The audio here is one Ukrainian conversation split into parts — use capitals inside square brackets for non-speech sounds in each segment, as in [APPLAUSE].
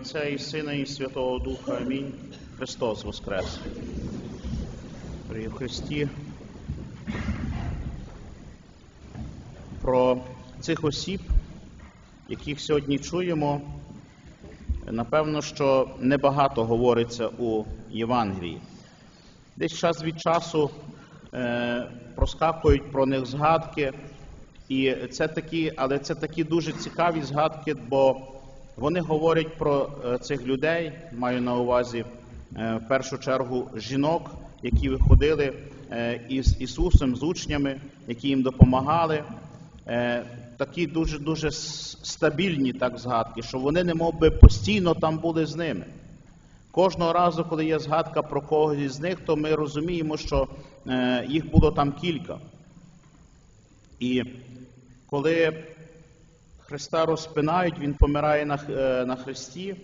Отця і Сина, і Святого Духа. Амінь. Христос Воскрес. При Христі. Про цих осіб, яких сьогодні чуємо, напевно, що небагато говориться у Євангелії. Десь час від часу е, проскакують про них згадки, і це такі, але це такі дуже цікаві згадки, бо вони говорять про е, цих людей, маю на увазі е, в першу чергу жінок, які виходили е, із Ісусом, з учнями, які їм допомагали. Такі дуже дуже стабільні так згадки, що вони не мов би постійно там були з ними. Кожного разу, коли є згадка про когось із них, то ми розуміємо, що їх було там кілька. І коли Христа розпинають, Він помирає на, е, на хресті,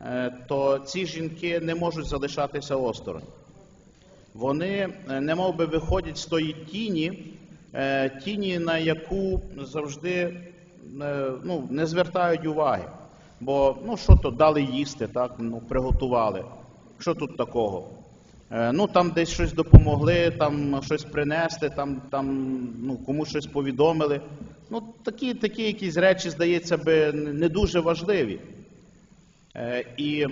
е, то ці жінки не можуть залишатися осторонь. Вони е, не мов би виходять з тої тіні, тіні, на яку завжди ну, не звертають уваги. Бо ну, що то дали їсти, так, ну, приготували. Що тут такого? Ну, там десь щось допомогли, там щось принести, там, там ну, комусь щось повідомили. Ну, такі, такі якісь речі, здається би, не дуже важливі. Е, І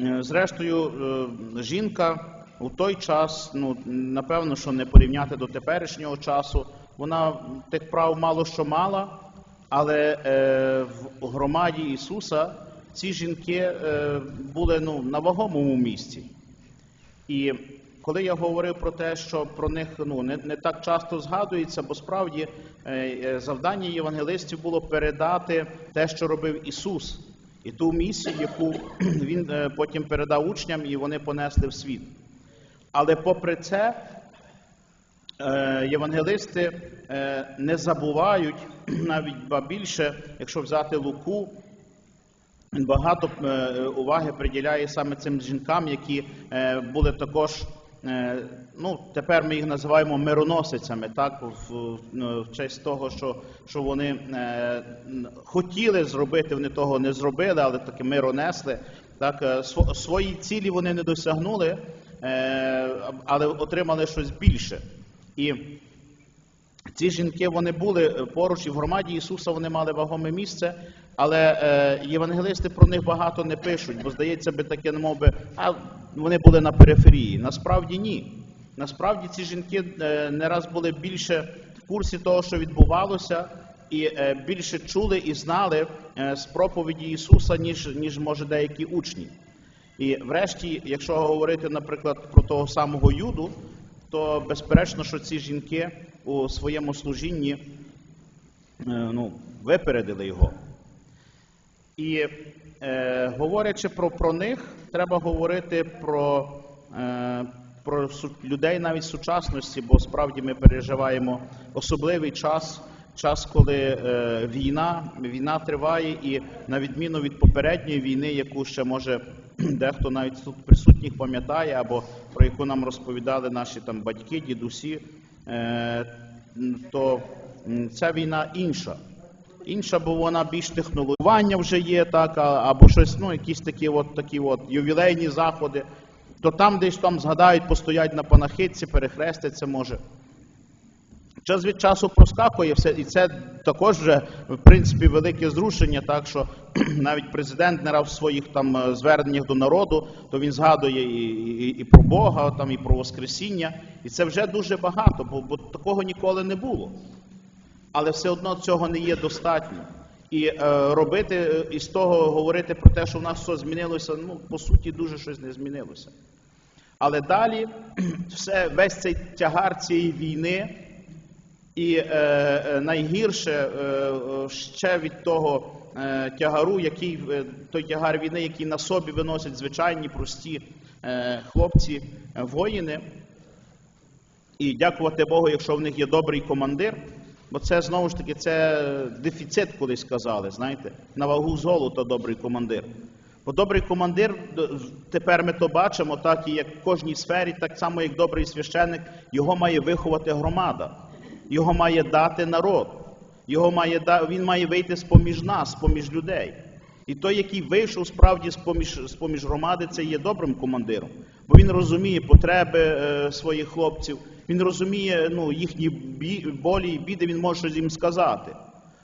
Е, Зрештою, е, жінка у той час, ну напевно, що не порівняти до теперішнього часу, вона тих прав мало що мала, але в громаді Ісуса ці жінки були ну, на вагомому місці. І коли я говорив про те, що про них ну, не, не так часто згадується, бо справді е, е, завдання євангелистів було передати те, що робив Ісус, і ту місію, яку [CLEARS THROAT] Він е, потім передав учням, і вони понесли в світ. Але попри це, євангелисти не забувають [CLEARS THROAT] навіть більше, якщо взяти Луку, він багато уваги приділяє саме цим жінкам, які були також, ну тепер ми їх називаємо мироносицями, так в, в- в честь того, що, що вони е, хотіли зробити, вони того не зробили, але таки миро несли. Так, е, свої цілі вони не досягнули, е, але отримали щось більше. І ці жінки вони були е, поруч і в громаді Ісуса вони мали вагоме місце, але е, євангелисти про них багато не пишуть, бо здається би таке, не мов би, а вони були на периферії. Насправді ні. Насправді ці жінки е, не раз були більше в курсі того, що відбувалося, і е, більше чули і знали е, з проповіді Ісуса, ніж, ніж може деякі учні. І врешті, якщо говорити, наприклад, про того самого Юду, то безперечно, що ці жінки у своєму служінні ну, випередили його. І е, говорячи про, про них, треба говорити про, е, про людей навіть сучасності, бо справді ми переживаємо особливий час, час, коли е, війна, війна триває, і на відміну від попередньої війни, яку ще може [CLEARS THROAT] дехто навіть тут присутніх пам'ятає, або про яку нам розповідали наші там батьки, дідусі, е, то ця війна інша. Інша, бо вона більш технологування вже є, так, або щось, ну, якісь такі от, такі от ювілейні заходи, то там десь там згадають, постоять на панахидці, перехрестяться може. Час від часу проскакує все, і це також вже, в принципі, велике зрушення, так що [CLEARS THROAT] навіть президент не раз в своїх там е, зверненнях до народу, то він згадує і, і, і про Бога, там, і про Воскресіння. І це вже дуже багато, бо, бо такого ніколи не було але все одно цього не є достатньо. І е, робити е, із того говорити про те, що в нас все змінилося, ну по суті, дуже щось не змінилося. Але далі [CLEARS THROAT] все, весь цей тягар цієї війни, і е, е, найгірше е, е, ще від того е, тягару, який той тягар війни, який на собі виносять звичайні прості е, хлопці, воїни. І дякувати Богу, якщо в них є добрий командир, бо це знову ж таки це дефіцит, колись сказали, знаєте, на вагу золота добрий командир. Бо добрий командир, тепер ми то бачимо, так і як в кожній сфері, так само як добрий священник, його має виховати громада, його має дати народ, його має він має вийти з поміж нас, з поміж людей. І той, який вийшов справді з-поміж, з-поміж громади, це є добрим командиром. Бо він розуміє потреби е, своїх хлопців, він розуміє ну, їхні болі і біди, він може їм сказати.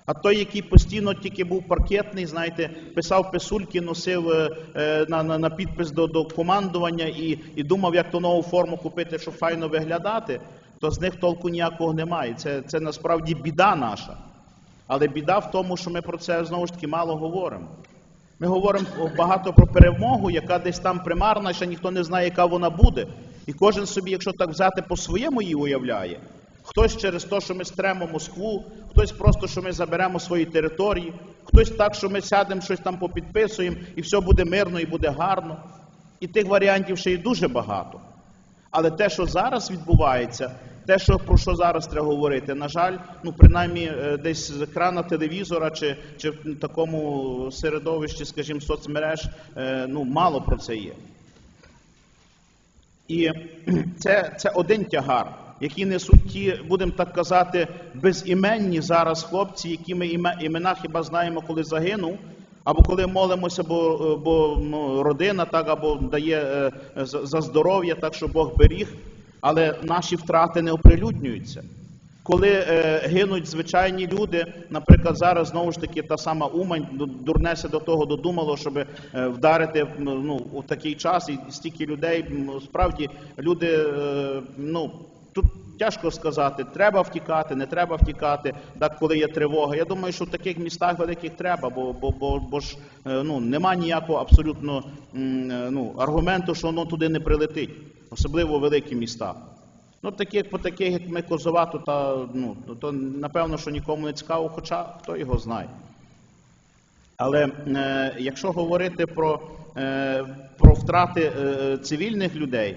А той, який постійно тільки був паркетний, знаєте, писав писульки, носив е, е, на, на, на підпис до, до командування і, і думав, як ту нову форму купити, щоб файно виглядати, то з них толку ніякого немає. Це, це насправді біда наша. Але біда в тому, що ми про це знову ж таки мало говоримо. Ми говоримо багато про перемогу, яка десь там примарна, ще ніхто не знає, яка вона буде. І кожен собі, якщо так взяти по-своєму її уявляє, хтось через те, що ми стремо Москву, хтось просто, що ми заберемо свої території, хтось так, що ми сядемо, щось там попідписуємо, і все буде мирно і буде гарно. І тих варіантів ще й дуже багато. Але те, що зараз відбувається, те, що про що зараз треба говорити, на жаль, ну принаймні е, десь з екрана телевізора чи, чи в такому середовищі, скажімо, соцмереж, е, ну мало про це є. І це, це один тягар, який несуть ті, будемо так казати, безіменні зараз хлопці, які ми імена хіба знаємо, коли загинув, або коли молимося, бо, бо ну, родина так, або дає е, за здоров'я, так що Бог беріг, але наші втрати не оприлюднюються. Коли е, гинуть звичайні люди, наприклад, зараз знову ж таки та сама Умань ду- дурнеся до того додумало, щоб е, вдарити ну, у такий час і стільки людей. Справді люди, е, ну тут тяжко сказати, треба втікати, не треба втікати, так коли є тривога. Я думаю, що в таких містах великих треба, бо, бо, бо, бо ж е, ну, нема ніякого абсолютно е, ну, аргументу, що воно туди не прилетить, особливо великі міста. Ну, таких по таких, як ми Козовату, та ну то напевно, що нікому не цікаво, хоча хто його знає. Але е, якщо говорити про, е, про втрати е, цивільних людей,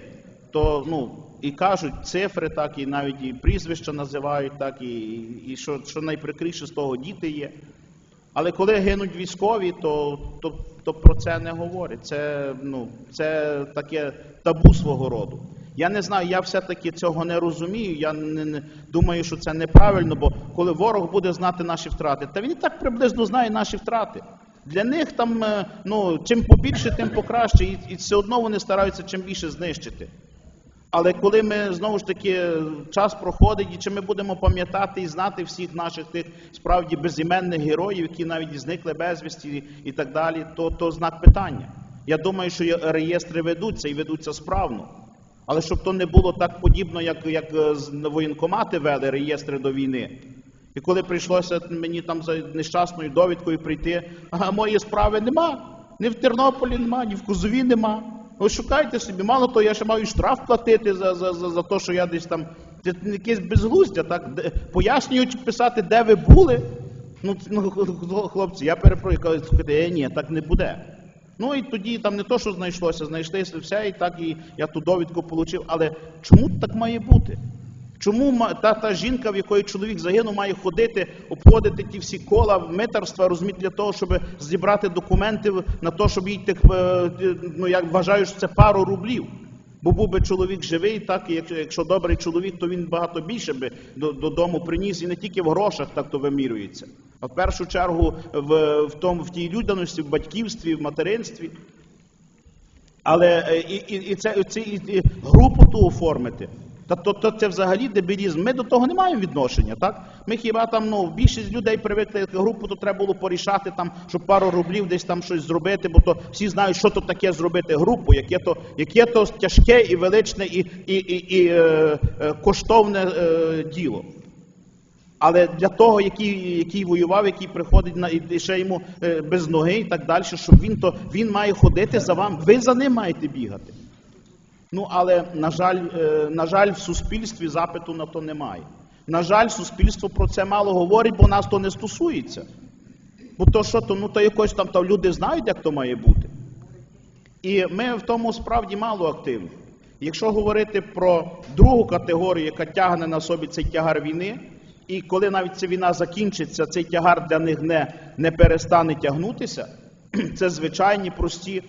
то ну і кажуть цифри, так і навіть і прізвища називають, так і, і що, що найприкріше з того діти є. Але коли гинуть військові, то, то, то про це не говорять. Це, ну, це таке табу свого роду. Я не знаю, я все-таки цього не розумію. Я не, не думаю, що це неправильно, бо коли ворог буде знати наші втрати, та він і так приблизно знає наші втрати. Для них там е, ну, чим побільше, тим покраще, і, і все одно вони стараються чим більше знищити. Але коли ми знову ж таки час проходить, і чи ми будемо пам'ятати і знати всіх наших тих справді безіменних героїв, які навіть зникли безвісті і так далі, то, то знак питання. Я думаю, що реєстри ведуться і ведуться справно. Але щоб то не було так подібно, як, як е, воєнкомати вели реєстри до війни. І коли прийшлося мені там за нещасною довідкою прийти, а мої справи нема. Ні в Тернополі нема, ні в Кузові нема. Ви шукайте собі, мало того, я ще маю штраф платити за, за, за, за те, що я десь там. Це якесь безглуздя, так? Пояснюють писати, де ви були. Ну, ну хлопці, я перепрошую, слухайте, е, ні, так не буде. Ну і тоді там не то, що знайшлося, знайшлися все, і так і я ту довідку отримав. Але чому так має бути? Чому та, та жінка, в якої чоловік загинув, має ходити, обходити ті всі кола митарства, розуміти, для того, щоб зібрати документи на те, щоб їй е, ну я вважаю, що це пару рублів. Бо був би чоловік живий, так і якщо, добрий чоловік, то він багато більше би додому приніс і не тільки в грошах так то вимірюється, а в першу чергу в, в, тому, в тій людяності, в батьківстві, в материнстві. Але е, і, і, і це і, і групу ту оформити. Та то, то це взагалі дебілізм. Ми до того не маємо відношення, так? Ми хіба там, ну, більшість людей привикли групу, то треба було порішати там, щоб пару рублів десь там щось зробити, бо то всі знають, що то таке зробити групу, яке то, яке то тяжке і величне і, і, і, і е, е, коштовне е, діло. Але для того, який, який воював, який приходить на і ще йому е, без ноги і так далі, щоб він то він має ходити за вами, ви за ним маєте бігати. Ну але на жаль, е, на жаль, в суспільстві запиту на то немає. На жаль, суспільство про це мало говорить, бо нас то не стосується. Бо то що то, ну то якось там то люди знають, як то має бути. І ми в тому справді мало активні. Якщо говорити про другу категорію, яка тягне на собі цей тягар війни, і коли навіть ця війна закінчиться, цей тягар для них не, не перестане тягнутися, [CLEARS THROAT] це звичайні прості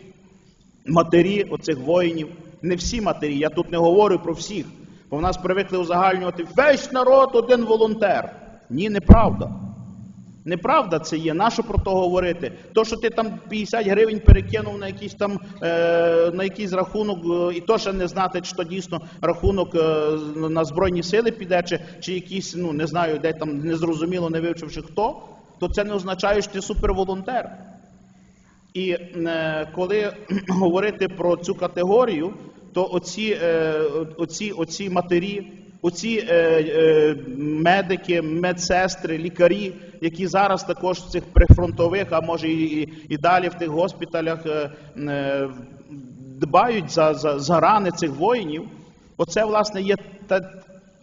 матері оцих воїнів. Не всі матері, я тут не говорю про всіх. Бо в нас привикли узагальнювати весь народ один волонтер. Ні, неправда. Неправда це є. Нащо про то говорити? То, що ти там 50 гривень перекинув на якийсь там е, на якийсь рахунок, е, і то ще не знати, то дійсно рахунок е, на збройні сили піде, чи, чи якийсь, ну не знаю, де там незрозуміло, не вивчивши хто, то це не означає, що ти суперволонтер. І е, коли [CLEARS THROAT] говорити про цю категорію, то оці, е, оці, оці матері, оці е, е, медики, медсестри, лікарі, які зараз також в цих прифронтових, а може і, і, далі в тих госпіталях дбають за, за, за рани цих воїнів, оце власне є та,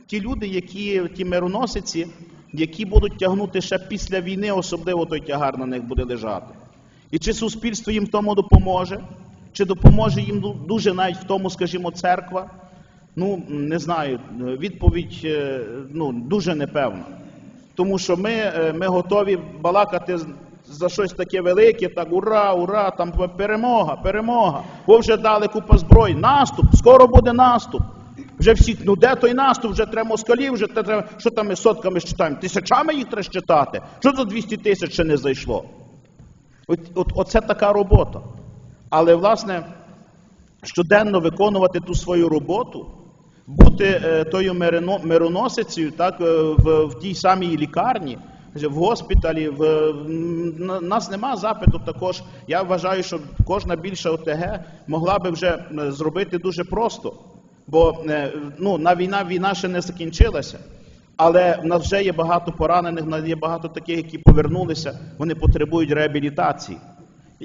ті люди, які ті мироносиці, які будуть тягнути ще після війни, особливо той тягар на них буде лежати. І чи суспільство їм тому допоможе, чи допоможе їм дуже навіть в тому, скажімо, церква? Ну, не знаю. Відповідь е, ну, дуже непевна. Тому що ми, е, ми готові балакати за щось таке велике, так ура, ура, там перемога, перемога. Бо вже дали купа зброї. Наступ, скоро буде наступ. Вже всі, ну де той наступ, вже треба москалів, вже треба, що там ми сотками щитаємо? Тисячами їх треба щитати. Що за 200 тисяч ще не зайшло? От, от, оце така робота. Але, власне, щоденно виконувати ту свою роботу, бути е, тою мироносицею, так, е, в, в тій самій лікарні, в госпіталі, в, нас нема запиту також. Я вважаю, що кожна більша ОТГ могла би вже е, зробити дуже просто. Бо ну, на війна, війна ще не закінчилася. Але в нас вже є багато поранених, в є багато таких, які повернулися, вони потребують реабілітації.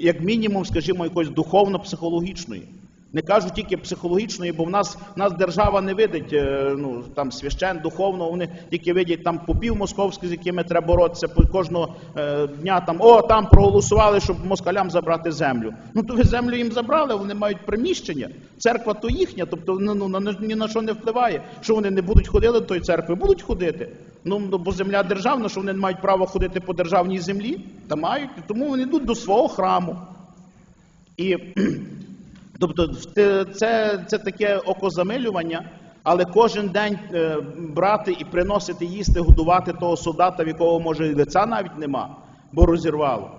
Як мінімум, скажімо, якоїсь духовно-психологічної. Не кажу тільки психологічної, бо в нас, в нас держава не видить е, ну, там, священ, духовно, вони тільки видять там попів московських, з якими треба боротися кожного е, дня. Там, О, там проголосували, щоб москалям забрати землю. Ну то ви землю їм забрали, вони мають приміщення. Церква то їхня, тобто ну, ну, на- ні на що не впливає. Що вони не будуть ходити до тої церкви? Будуть ходити. Ну, ну, бо земля державна, що вони не мають права ходити по державній землі, та мають, тому вони йдуть до свого храму. І тобто це, це таке окозамилювання, але кожен день е, брати і приносити їсти, годувати того солдата, в якого може і лиця навіть нема, бо розірвало.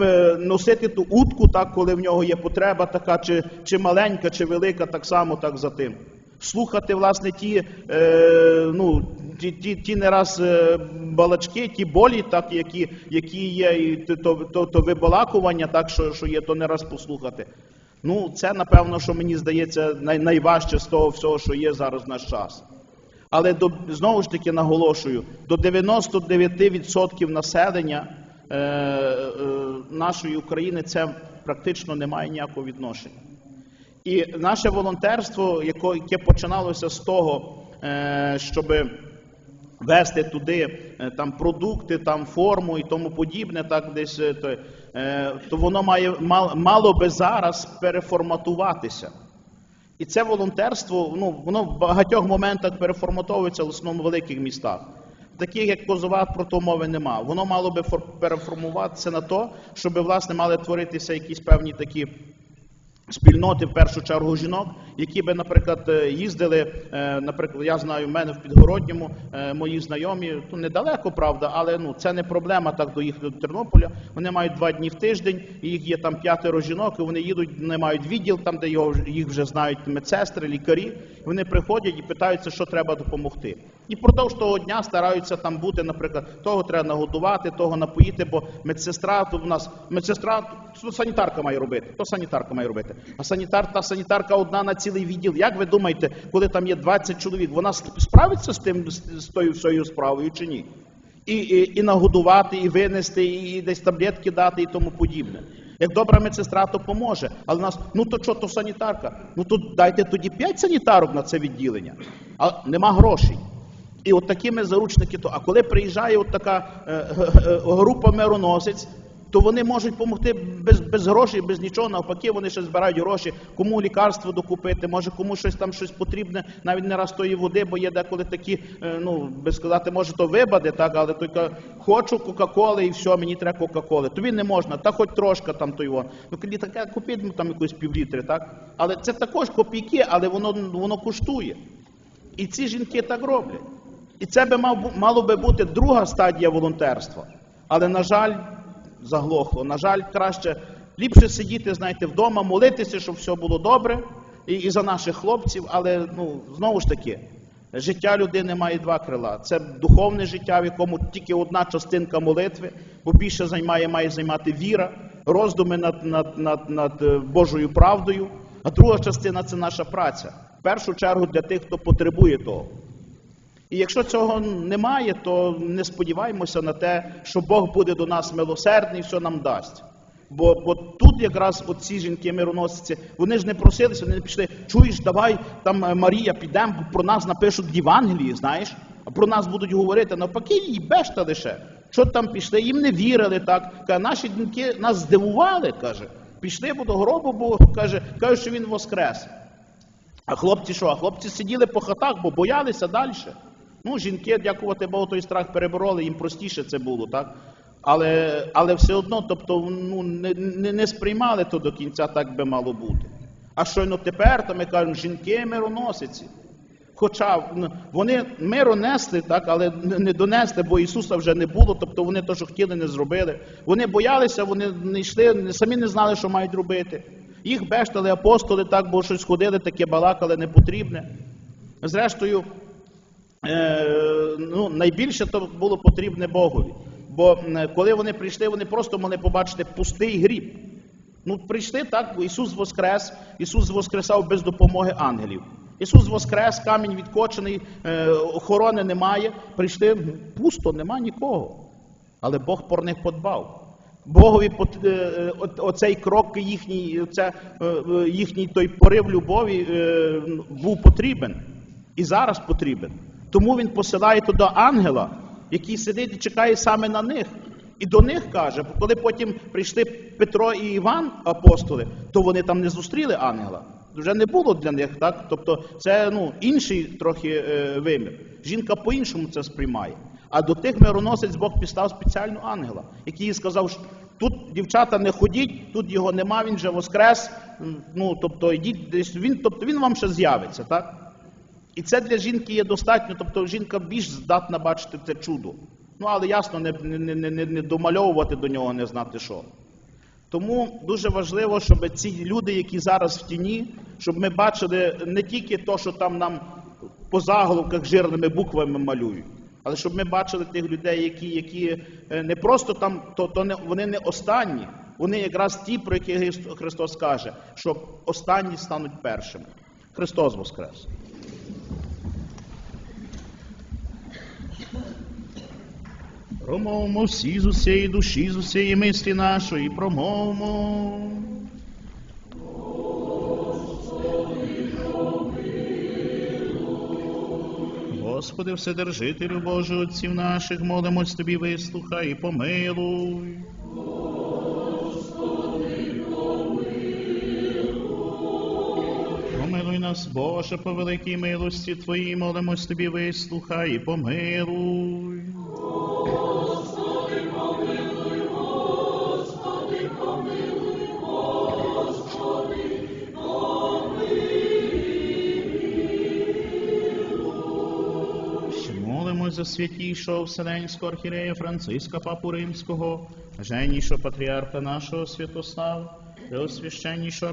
Е, Носити ту утку, так, коли в нього є потреба така, чи, чи маленька, чи велика, так само так за тим. Слухати, власне, ті, е, ну, ті, ті, ті не раз е, балачки, ті болі, так, які, які є, і то, то, то вибалакування, так, що, що є, то не раз послухати. Ну, це, напевно, що мені здається най, найважче з того всього, що є зараз в наш час. Але до, знову ж таки наголошую, до 99% населення е, е, нашої України це практично не має ніякого відношення. І наше волонтерство, яке починалося з того, е, щоб вести туди е, там продукти, там форму і тому подібне, так десь е, то, е, то воно має мало би зараз переформатуватися. І це волонтерство, ну воно в багатьох моментах переформатовується в основному в великих містах. Таких як Козова, про то мови нема. Воно мало би переформуватися на то, щоб власне мали творитися якісь певні такі спільноти, в першу чергу жінок, які би, наприклад, е, їздили. е, Наприклад, я знаю, в мене в Підгородньому е, мої знайомі, то недалеко, правда, але ну це не проблема так доїхати до Тернополя. Вони мають два дні в тиждень, їх є там п'ятеро жінок, і вони їдуть, вони мають відділ, там де його їх вже знають медсестри, лікарі. Вони приходять і питаються, що треба допомогти. І впродовж того дня стараються там бути, наприклад, того треба нагодувати, того напоїти, бо медсестра то в нас медсестра то санітарка має робити, то санітарка має робити. А санітар та санітарка одна на цілий відділ. Як ви думаєте, коли там є 20 чоловік, вона справиться з тим з, з тою всією справою чи ні? І, і, і нагодувати, і винести, і десь таблетки дати, і тому подібне. Як добра медсестра, то поможе. Але нас, ну то що, то санітарка? Ну то дайте тоді 5 санітарок на це відділення, а нема грошей. І от такими заручники то. А коли приїжджає от така е, е, е, група мироносець, то вони можуть допомогти без, без грошей, без нічого. Навпаки, вони ще збирають гроші, кому лікарство докупити, може кому щось там щось потрібне, навіть не раз тої води, бо є деколи такі, е, ну би сказати, може то вибаде, так, але тільки хочу Кока-Коли і все, мені треба Кока-Коли. Тобі не можна, та хоч трошки там той вон. Ну коли таке купіть там якусь півлітри, так? Але це також копійки, але воно, воно коштує. І ці жінки так роблять. І це би мав, мало би бути друга стадія волонтерства. Але, на жаль, заглохло. На жаль, краще ліпше сидіти, знаєте, вдома, молитися, щоб все було добре, і, і за наших хлопців. Але ну, знову ж таки, життя людини має два крила. Це духовне життя, в якому тільки одна частинка молитви, бо більше займає, має займати віра, роздуми над, над, над, над е, Божою правдою. А друга частина це наша праця. В першу чергу для тих, хто потребує того. І якщо цього немає, то не сподіваємося на те, що Бог буде до нас милосердний і все нам дасть. Бо, бо тут якраз оці жінки мироносиці, вони ж не просилися, вони не пішли, чуєш, давай там е, Марія, підемо, про нас напишуть в Євангелії, знаєш, а про нас будуть говорити, навпаки, їй бешта лише. Що там пішли, їм не вірили так. Каже, наші жінки нас здивували, каже. Пішли до гробу, бо каже, кажуть, що він воскрес. А хлопці що? А хлопці сиділи по хатах, бо боялися далі. Ну, жінки, дякувати Богу, той страх перебороли, їм простіше це було, так? Але, але все одно, тобто, ну, не, не, не сприймали то до кінця, так би мало бути. А щойно тепер, то ми кажемо, жінки мироносиці. Хоча вони миру несли, так, але не- не донесли, бо Ісуса вже не було, тобто вони те, що хотіли, не зробили. Вони боялися, вони не йшли, самі не знали, що мають робити. Їх бештали апостоли, так, бо щось ходили, таке балакали непотрібне. Зрештою, е, ну, найбільше то було потрібне Богові. Бо коли вони прийшли, вони просто могли побачити пустий гріб. Ну, прийшли так, Ісус воскрес, Ісус воскресав без допомоги ангелів. Ісус воскрес, камінь відкочений, е, охорони немає. Прийшли пусто, нема нікого. Але Бог про них подбав. Богові е, е, оцей крок їхній, оце, е, е, їхній той порив любові е, був потрібен. І зараз потрібен. Тому він посилає туди ангела, який сидить і чекає саме на них. І до них каже, бо коли потім прийшли Петро і Іван, апостоли, то вони там не зустріли ангела. Вже не було для них, так? Тобто це ну, інший трохи е, вимір. Жінка по-іншому це сприймає. А до тих мироносець Бог підстав спеціально ангела, який сказав, що тут дівчата не ходіть, тут його нема, він вже воскрес. Ну, тобто, йдіть десь, він, тобто він вам ще з'явиться, так? І це для жінки є достатньо, тобто жінка більш здатна бачити це чудо. Ну, але ясно, не, не, не, не, домальовувати до нього, не знати що. Тому дуже важливо, щоб ці люди, які зараз в тіні, щоб ми бачили не тільки те, що там нам по заголовках жирними буквами малюють, але щоб ми бачили тих людей, які, які е, не просто там, то, то не, вони не останні, вони якраз ті, про які Христос каже, що останні стануть першими. Христос Воскрес! Промовмо всі з усієї душі, з усієї мислі нашої, промовмо. Господи, Вседержителю Боже, отців наших, молимось Тобі, вислухай і помилуй. Помилуй нас, Боже, по великій милості Твоїй, молимось Тобі, вислухай і помилуй. Ще молимось за святійшого Вселенського архірея Франциска Папу Римського, женійшого патріарха нашого Святослава, преосвященнішого